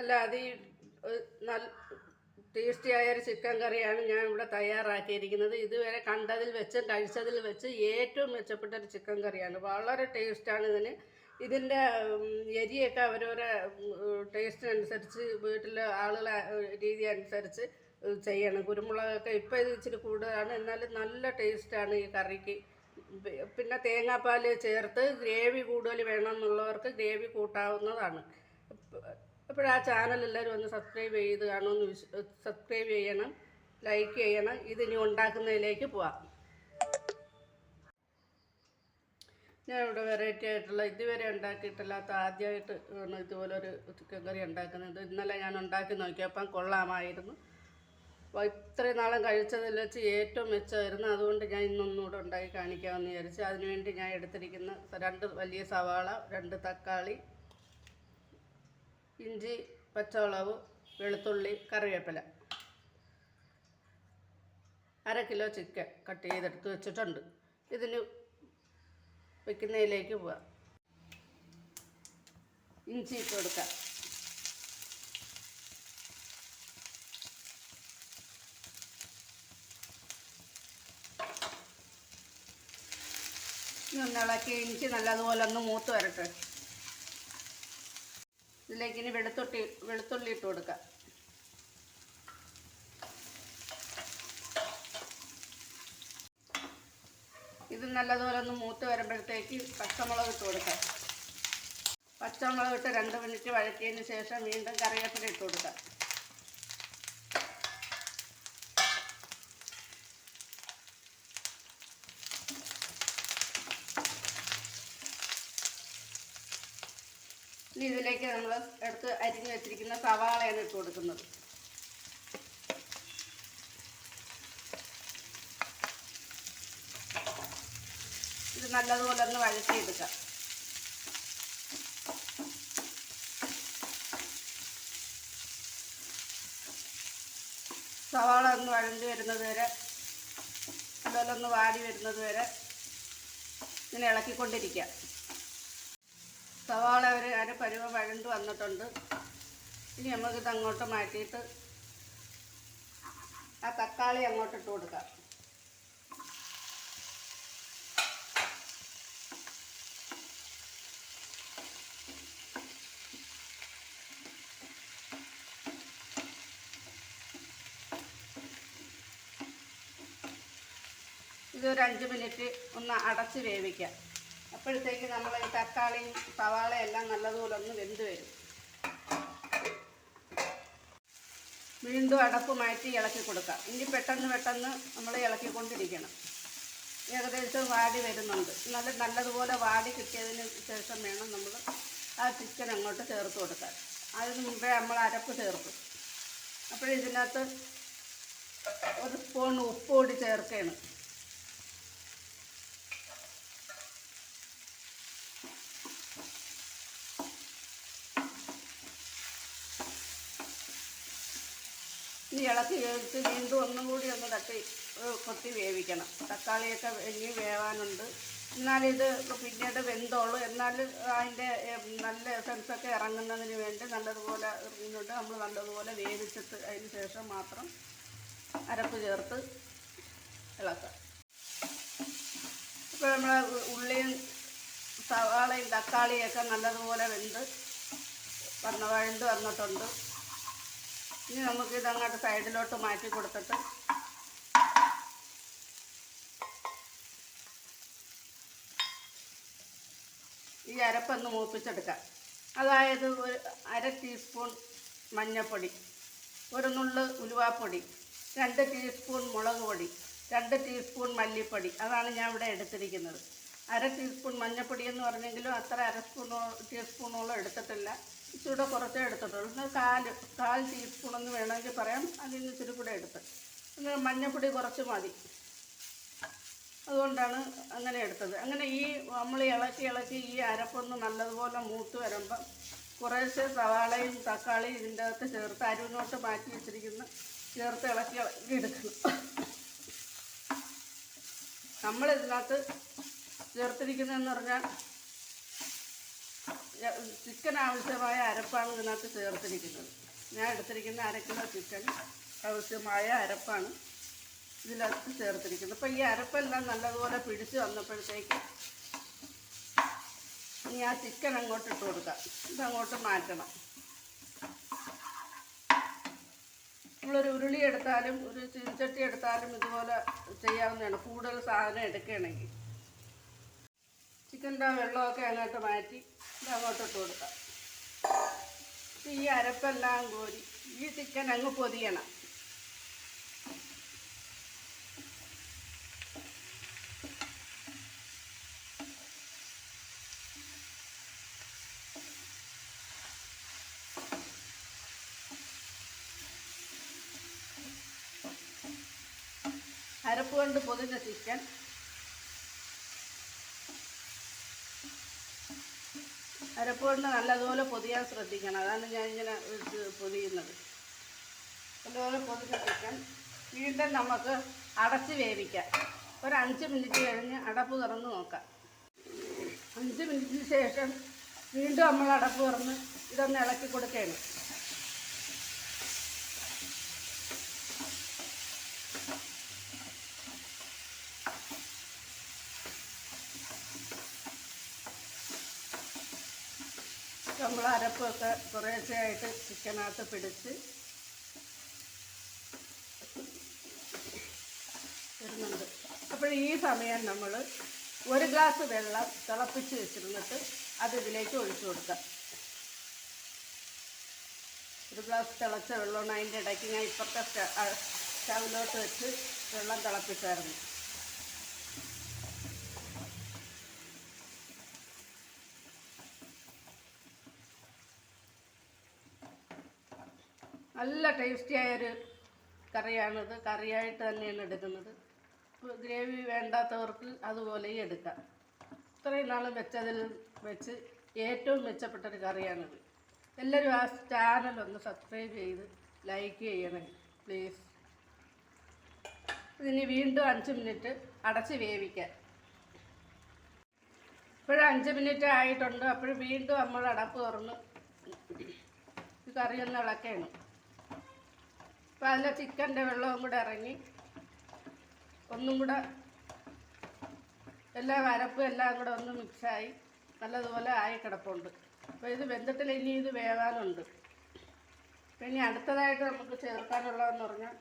അല്ല അത് ഈ നല്ല ടേസ്റ്റിയായ ഒരു ചിക്കൻ കറിയാണ് ഞാൻ ഇവിടെ തയ്യാറാക്കിയിരിക്കുന്നത്. ഇതുവരെ കണ്ടതിൽ വെച്ച് കഴിച്ചതിൽ വെച്ച് ഏറ്റവും മെച്ചപ്പെട്ട ഒരു ചിക്കൻ കറിയാണ്. വളരെ ടേസ്റ്റാണ് ഇതിന്. ഇതിന്റെ എരിയൊക്കെ അവരവരെ ടേസ്റ്റിനനുസരിച്ച് വീട്ടിലെ ആളുകളെ രീതി അനുസരിച്ച് ചെയ്യണം. കുരുമുളകൊക്കെ ഇപ്പോൾ ഇത് ഇച്ചിരി കൂടുതലാണ്. എന്നാലും നല്ല ടേസ്റ്റാണ് ഈ കറിക്ക്. പിന്നെ തേങ്ങാപ്പാൽ ചേർത്ത് ഗ്രേവി കൂടുതൽ വേണമെന്നുള്ളവർക്ക് ഗ്രേവി കൂട്ടാവുന്നതാണ്. അപ്പോൾ ആ ചാനൽ എല്ലാവരും ഒന്ന് സബ്സ്ക്രൈബ് ചെയ്ത് കാണുമെന്ന് സബ്സ്ക്രൈബ് ചെയ്യണം ലൈക്ക് ചെയ്യണം ഇതിനി ഉണ്ടാക്കുന്നതിലേക്ക് പോവാം. ഞാൻ ഇവിടെ വെറൈറ്റി ആയിട്ടുള്ള ഇതുവരെ ഉണ്ടാക്കിയിട്ടില്ലാത്ത ആദ്യമായിട്ട് ഇതുപോലൊരു ചിക്കൻ കറി ഉണ്ടാക്കുന്നത്. ഇന്നലെ ഞാൻ ഉണ്ടാക്കി നോക്കിയപ്പം കൊള്ളാമായിരുന്നു. അപ്പോൾ ഇത്രയും നാളും കഴിച്ചതിൽ വെച്ച് ഏറ്റവും മെച്ചമായിരുന്നു. അതുകൊണ്ട് ഞാൻ ഇന്നൊന്നുകൂടെ ഉണ്ടാക്കി കാണിക്കാമെന്ന് വിചാരിച്ചു അതിനുവേണ്ടി ഞാൻ എടുത്തിരിക്കുന്ന രണ്ട് വലിയ സവാള രണ്ട് തക്കാളി ഇഞ്ചി പച്ചമുളക് വെളുത്തുള്ളി കറിവേപ്പില. അര കിലോ ചിക്കൻ കട്ട് ചെയ്തെടുത്ത് വെച്ചിട്ടുണ്ട്. ഇതിന് വെക്കുന്നതിലേക്ക് പോവാം. ഇഞ്ചി ഇട്ട് കൊടുക്കാം. ഇളക്കി ഇഞ്ചി നല്ലതുപോലെ ഒന്ന് മൂത്ത് വരട്ടെ. ഇതിലേക്ക് ഇനി വെളുത്തുള്ളി വെളുത്തുള്ളി ഇട്ട് കൊടുക്കാം. ഇത് നല്ലതുപോലെ ഒന്ന് മൂത്ത് വരുമ്പോഴത്തേക്ക് പച്ചമുളക് ഇട്ട് കൊടുക്കാം. പച്ചമുളക് ഇട്ട് രണ്ട് മിനിറ്റ് വഴറ്റിയതിന് ശേഷം വീണ്ടും കറിവേപ്പില ഇട്ട് കൊടുക്കാം. ഇനി ഇതിലേക്ക് നമ്മൾ എടുത്ത് അരിഞ്ഞ് വെച്ചിരിക്കുന്ന സവാളയാണ് ഇട്ട് കൊടുക്കുന്നത്. ഇത് നല്ലതുപോലെ ഒന്ന് വഴറ്റിയെടുക്കാം. സവാള ഒന്ന് വഴഞ്ഞ് വരുന്നത് വരെ അതുപോലെ ഒന്ന് വാടി വരുന്നത് വരെ ഇങ്ങനെ ഇളക്കിക്കൊണ്ടിരിക്കുക സവാള ഒരു അര പരുവ വഴണ്ട് വന്നിട്ടുണ്ട്. ഇനി നമുക്കിത് അങ്ങോട്ട് മാറ്റിയിട്ട് ആ തക്കാളി അങ്ങോട്ട് ഇട്ട് കൊടുക്കാം. ഇതൊരു അഞ്ച് മിനിറ്റ് ഒന്ന് അടച്ച് വേവിക്കാം. അപ്പോഴത്തേക്ക് നമ്മൾ ഈ സവാളയും എല്ലാം നല്ലതുപോലെ ഒന്ന് വെന്ത് വരും. വീണ്ടും അടപ്പ് മാറ്റി ഇളക്കി കൊടുക്കാം. ഇനി പെട്ടെന്ന് പെട്ടെന്ന് നമ്മൾ ഇളക്കിക്കൊണ്ടിരിക്കണം. ഏകദേശം വാടി വരുന്നുണ്ട്. നല്ല നല്ലതുപോലെ വാടി കിട്ടിയതിന് ശേഷം വേണം നമ്മൾ ആ ചിക്കൻ അങ്ങോട്ട് ചേർത്ത് കൊടുക്കാൻ. അതിന് മുമ്പേ നമ്മൾ അരപ്പ് ചേർക്കും. അപ്പോഴിതിനകത്ത് ഒരു സ്പൂൺ ഉപ്പ് കൂടി ചേർക്കുകയാണ് ഇനി ഇളക്കി വേവിച്ച് വീണ്ടും ഒന്നും കൂടി ഒന്ന് തട്ടി കൊത്തി വേവിക്കണം. തക്കാളിയൊക്കെ ഇനി വേവാനുണ്ട്. എന്നാലിത് പിന്നീട് വെന്തോളൂ. എന്നാൽ അതിന്റെ നല്ല എസൻസൊക്കെ ഇറങ്ങുന്നതിന് വേണ്ടി നല്ലതുപോലെ ഇറങ്ങിയിട്ട് നമ്മൾ നല്ലതുപോലെ വേവിച്ചിട്ട് അതിന് ശേഷം മാത്രം അരപ്പ് ചേർത്ത് ഇളക്കാം ഇപ്പോൾ നമ്മൾ ഉള്ളിയും സവാളയും തക്കാളിയൊക്കെ നല്ലതുപോലെ വെന്ത് വന്ന വഴണ്ട് വന്നിട്ടുണ്ട്. ഇനി നമുക്ക് ഇതങ്ങോട്ട് സൈഡിലോട്ട് മാറ്റി കൊടുത്തിട്ട് ഈ അരപ്പൊന്ന് മൂപ്പിച്ചെടുക്കാം. അതായത് ഒരു അര ടീസ്പൂൺ മഞ്ഞൾപ്പൊടി ഒരു നുള്ള് ഉലുവാപ്പൊടി രണ്ട് ടീസ്പൂൺ മുളക് പൊടി രണ്ട് ടീസ്പൂൺ മല്ലിപ്പൊടി. അതാണ് ഞാൻ ഇവിടെ എടുത്തിരിക്കുന്നത്. അര ടീസ്പൂൺ മഞ്ഞൾപ്പൊടി എന്ന് പറഞ്ഞെങ്കിലും അത്ര അര സ്പൂണോ ടീസ്പൂണോളം എടുത്തിട്ടില്ല ഇച്ചിരി കുറച്ചേ എടുത്തിട്ടുള്ളൂ എന്നാൽ കാൽ കാൽ ടീസ്പൂൺ എന്ന് വേണമെങ്കിൽ പറയാം. അതിൽ നിന്ന് ഇച്ചിരി കൂടെ എടുത്ത്. പിന്നെ മഞ്ഞൾപ്പൊടി കുറച്ച് മതി. അതുകൊണ്ടാണ് അങ്ങനെ എടുത്തത്. അങ്ങനെ ഈ നമ്മൾ ഇളക്കി ഇളക്കി ഈ അരപ്പൊന്ന് നല്ലതുപോലെ മൂത്ത് വരുമ്പം കുറേശ്ശെ സവാളയും തക്കാളിയും ഇതിന്റെ അകത്ത് ചേർത്ത് അരുവിനോട്ട് മാറ്റി വെച്ചിരിക്കുന്ന. ചേർത്ത് ഇളക്കി ഇളക്കി എടുക്കണം. നമ്മൾ ഇതിനകത്ത് ചേർത്തിരിക്കുന്നതെന്ന് പറഞ്ഞാൽ ചിക്കൻ ആവശ്യമായ അരപ്പാണ് ഇതിനകത്ത് ചേർത്തിരിക്കുന്നത്. ഞാൻ എടുത്തിരിക്കുന്ന അര ചിക്കൻ ആവശ്യമായ അരപ്പാണ് ഇതിനകത്ത് ചേർത്തിരിക്കുന്നത്. അപ്പോൾ ഈ അരപ്പെല്ലാം നല്ലതുപോലെ പിടിച്ച് വന്നപ്പോഴത്തേക്ക് ഇനി ആ ചിക്കൻ അങ്ങോട്ട് ഇട്ട് കൊടുക്കാം. ഇതങ്ങോട്ട് മാറ്റണം. നമ്മളൊരു ഉരുളി എടുത്താലും ഒരു ചീനച്ചട്ടി എടുത്താലും ഇതുപോലെ ചെയ്യാവുന്നതാണ്. കൂടുതൽ സാധനം എടുക്കുകയാണെങ്കിൽ. ചിക്കന്റെ വെള്ളമൊക്കെ അങ്ങോട്ട് മാറ്റി ഇത് അങ്ങോട്ട് ഇട്ട് കൊടുക്കാം ഈ അരപ്പെല്ലാം കോരി ഈ ചിക്കൻ അങ്ങ് പൊതിയണം. അരപ്പ് കൊണ്ട് പൊതിഞ്ഞ ചിക്കൻ അരപ്പ് കൊണ്ട് നല്ലതുപോലെ പൊതിയാൻ ശ്രദ്ധിക്കണം. അതാണ് ഞാൻ ഇങ്ങനെ പൊതിയുന്നത്. നല്ലതുപോലെ പൊതിഞ്ഞ ചിക്കൻ വീണ്ടും നമുക്ക് അടച്ച് വേവിക്കാം. ഒരു അഞ്ച് മിനിറ്റ് കഴിഞ്ഞ് അടപ്പ് തുറന്ന് നോക്കാം. അഞ്ച് മിനിറ്റിന് ശേഷം വീണ്ടും നമ്മൾ അടപ്പ് തുറന്ന് ഇതൊന്ന് ഇളക്കി കൊടുക്കുകയാണ്. നമ്മൾ അരപ്പൊക്കെ കുറേശ്ശെയായിട്ട് ചിക്കനകത്ത് പിടിച്ച് വരുന്നുണ്ട് അപ്പോൾ ഈ സമയം നമ്മൾ ഒരു ഗ്ലാസ് വെള്ളം തിളപ്പിച്ച് വെച്ചിരുന്നിട്ട് അത് ഇതിലേക്ക് ഒഴിച്ചു കൊടുക്കാം. ഒരു ഗ്ലാസ് തിളച്ച വെള്ളമാണ് അതിന്റെ ഇടയ്ക്ക് ഞാൻ ഇപ്പുറത്തെ സ്റ്റവിലോട്ട് വെച്ച് വെള്ളം തിളപ്പിച്ചായിരുന്നു. നല്ല ടേസ്റ്റി ആയൊരു കറിയാണിത്. കറിയായിട്ട് തന്നെയാണ് എടുക്കുന്നത്. ഗ്രേവി വേണ്ടാത്തവർക്ക് അതുപോലെയും എടുക്കാം. ഇത്രയും നാൾ വെച്ചതിൽ വെച്ച് ഏറ്റവും മെച്ചപ്പെട്ടൊരു കറിയാണിത്. എല്ലാവരും ആ ചാനൽ ഒന്ന് സബ്സ്ക്രൈബ് ചെയ്ത് ലൈക്ക് ചെയ്യണേ പ്ലീസ് ഇനി വീണ്ടും അഞ്ച് മിനിറ്റ് അടച്ച് വേവിക്കാം. ഇപ്പോഴും അഞ്ച് മിനിറ്റ് ആയിട്ടുണ്ട്. അപ്പോൾ വീണ്ടും നമ്മൾ അടപ്പ് തുറന്ന് ഈ കറി ഒന്ന് ഇളക്കണം അപ്പോൾ അതിലെ ചിക്കന്റെ വെള്ളവും കൂടെ ഇറങ്ങി. ഒന്നും കൂടെ എല്ലാ വരപ്പും എല്ലാം കൂടെ ഒന്ന് മിക്സായി. നല്ലതുപോലെ ആയി കിടപ്പുണ്ട്. അപ്പോൾ ഇത് വെന്തിട്ടില്ല ഇനി ഇത് വേവാനുണ്ട്. ഇനി അടുത്തതായിട്ട് നമുക്ക് ചേർക്കാനുള്ളതെന്ന് പറഞ്ഞാൽ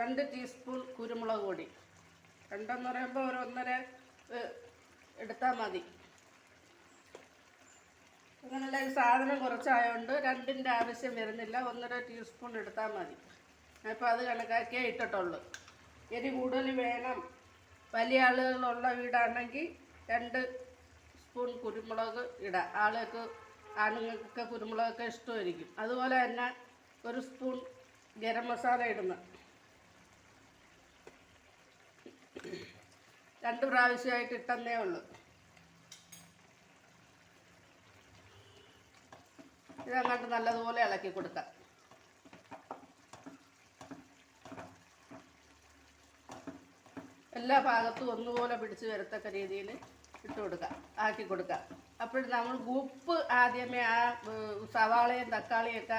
രണ്ട് ടീസ്പൂൺ കുരുമുളക് പൊടി. രണ്ടെന്ന് പറയുമ്പോൾ ഒരു ഒന്നര എടുത്താൽ മതി. അങ്ങനെയുള്ള സാധനം കുറച്ചായതുകൊണ്ട് രണ്ടിന്റെ ആവശ്യം വരുന്നില്ല. ഒന്നര ടീസ്പൂൺ എടുത്താൽ മതി. അപ്പോൾ അത് കണക്കാക്കിയേ ഇട്ടിട്ടുള്ളൂ. എരി കൂടുതൽ വേണം. വലിയ ആളുകളുള്ള വീടാണെങ്കിൽ രണ്ട് സ്പൂൺ കുരുമുളക് ഇടാം. ആളുകൾക്ക് ആണുങ്ങൾക്കൊക്കെ കുരുമുളകൊക്കെ ഇഷ്ടമായിരിക്കും. അതുപോലെ തന്നെ ഒരു സ്പൂൺ ഗരം മസാല ഇടുന്ന രണ്ട് പ്രാവശ്യമായിട്ട് ഇട്ടെന്നേ ഉള്ളൂ. ഇതങ്ങോട്ട് നല്ലതുപോലെ ഇളക്കി കൊടുക്കാം. എല്ലാ ഭാഗത്തും ഒന്നുപോലെ പിടിച്ച് വരത്തക്ക രീതിയിൽ ഇട്ട് കൊടുക്കാം. ആക്കി കൊടുക്കാം. അപ്പോൾ നമ്മൾ ഉപ്പ് ആദ്യമേ ആ സവാളയും തക്കാളിയൊക്കെ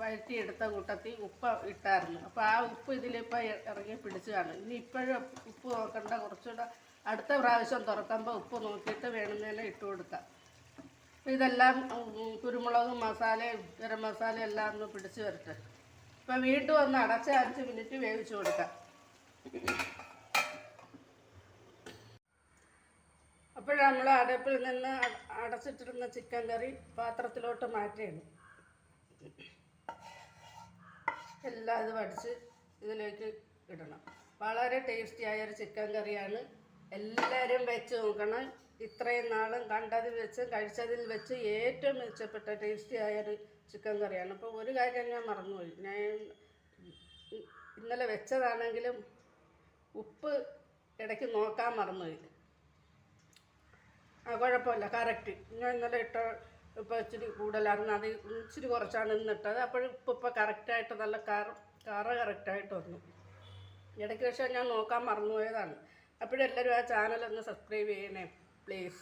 വഴറ്റിയെടുത്ത കൂട്ടത്തിൽ ഉപ്പ് ഇട്ടായിരുന്നു. അപ്പോൾ ആ ഉപ്പ് ഇതിലിപ്പോൾ ഇറങ്ങി പിടിച്ചതാണ് ഇനി ഇപ്പോഴും ഉപ്പ് നോക്കണ്ട. കുറച്ചുകൂടെ അടുത്ത പ്രാവശ്യം തുറക്കുമ്പോൾ ഉപ്പ് നോക്കിയിട്ട് വേണമെന്നതിനെ ഇട്ട് കൊടുക്കാം. ഇതെല്ലാം കുരുമുളക് മസാലയും ഗരം മസാലയും എല്ലാം ഒന്ന് പിടിച്ച് വരട്ടെ. ഇപ്പം വീണ്ടും ഒന്ന് അടച്ച് അഞ്ച് മിനിറ്റ് വേവിച്ച് കൊടുക്കാം. അപ്പോൾ നമ്മൾ അടുപ്പിൽ നിന്ന് അട- അടച്ചിട്ടിരുന്ന ചിക്കൻ കറി പാത്രത്തിലോട്ട് മാറ്റുകയാണ്. എല്ലാം ഇത് വടിച്ച് ഇതിലേക്ക് ഇടണം. വളരെ ടേസ്റ്റി ആയ ഒരു ചിക്കൻ കറിയാണ്. എല്ലാവരും വെച്ച് നോക്കണം. ഇത്രയും നാളും കണ്ടതിൽ വെച്ച് കഴിച്ചതിൽ വെച്ച് ഏറ്റവും മെച്ചപ്പെട്ട ടേസ്റ്റി ആയൊരു ചിക്കൻ കറിയാണ്. അപ്പോൾ ഒരു കാര്യം ഞാൻ മറന്നുപോയി. ഞാൻ ഇന്നലെ വെച്ചതാണെങ്കിലും ഉപ്പ് ഇടയ്ക്ക് നോക്കാൻ മറന്നുപോയി. ആ കുഴപ്പമില്ല. കറക്റ്റ്. ഞാൻ ഇന്നലെ ഇട്ട ഇപ്പോൾ ഇച്ചിരി കൂടുതലായിരുന്നു. അത് ഇച്ചിരി കുറച്ചാണ് ഇന്നിട്ടത്. അപ്പോഴും ഉപ്പ് ഇപ്പോൾ കറക്റ്റായിട്ട് നല്ല കറ കറ കറക്റ്റായിട്ട് വന്നു. ഇടയ്ക്ക് പക്ഷേ ഞാൻ നോക്കാൻ മറന്നുപോയതാണ്. അപ്പോഴെല്ലാവരും ആ ചാനൽ ഒന്ന് സബ്സ്ക്രൈബ് ചെയ്യണേ. പ്ലീസ്